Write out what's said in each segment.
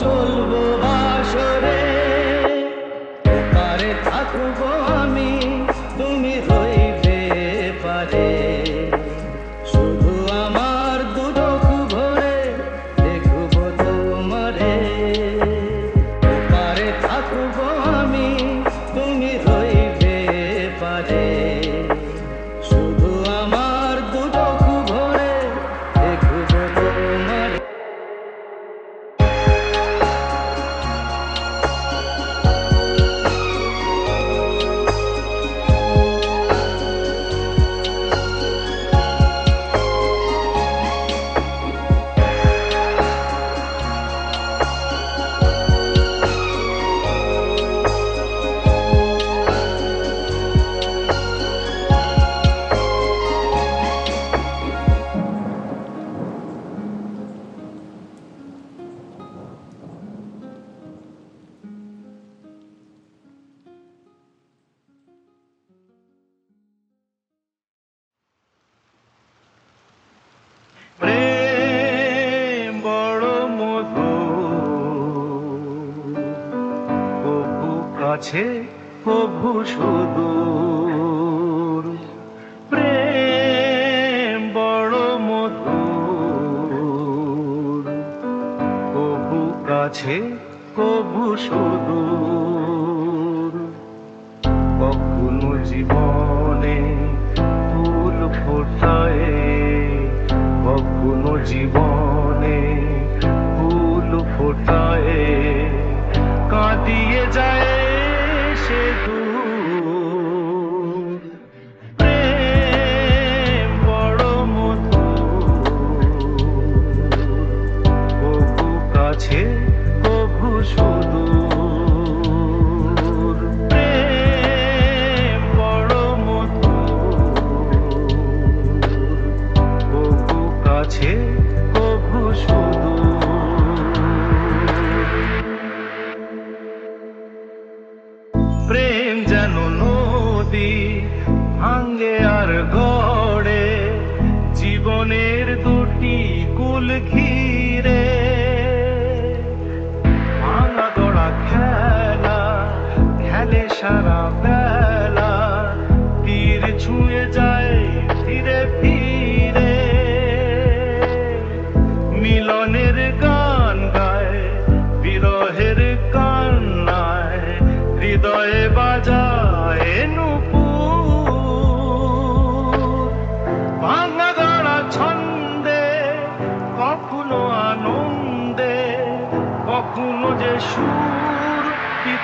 চলবো বহু সুদূর। প্রেম বড় মতো কবু কাছে কবু সুদূর। কখনো জীবনে ফুল ফোটায়, কখনো জীবন do longe é e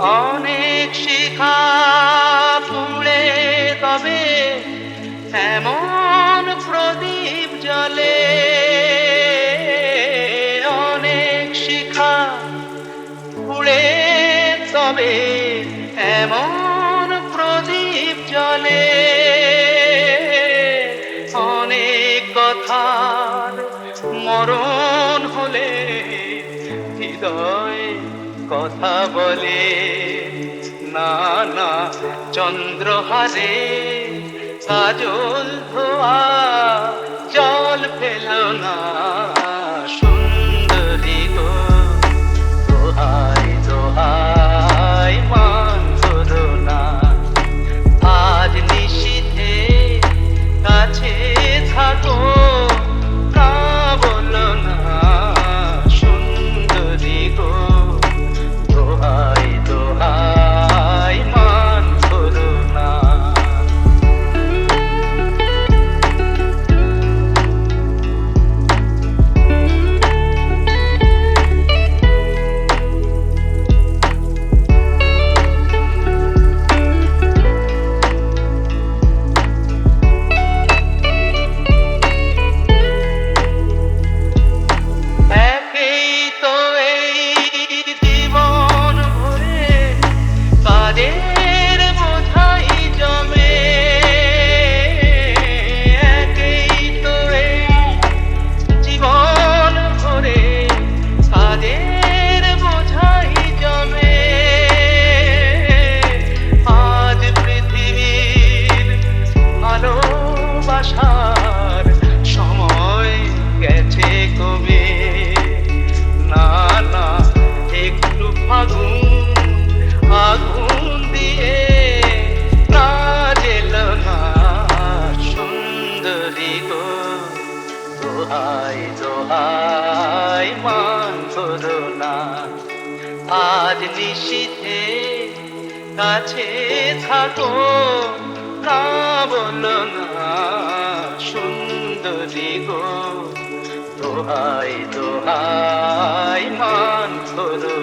অনেক শিখা পুড়ে তবে এমন প্রদীপ জলে অনেক শিখা পুড়ে তবে এমন কথা বলে। না না চন্দ্রহারে সাজল ধোয়া। শীতে কাছে থাকো না না সুন্দরী গো। দোহাই দোহাই মান করো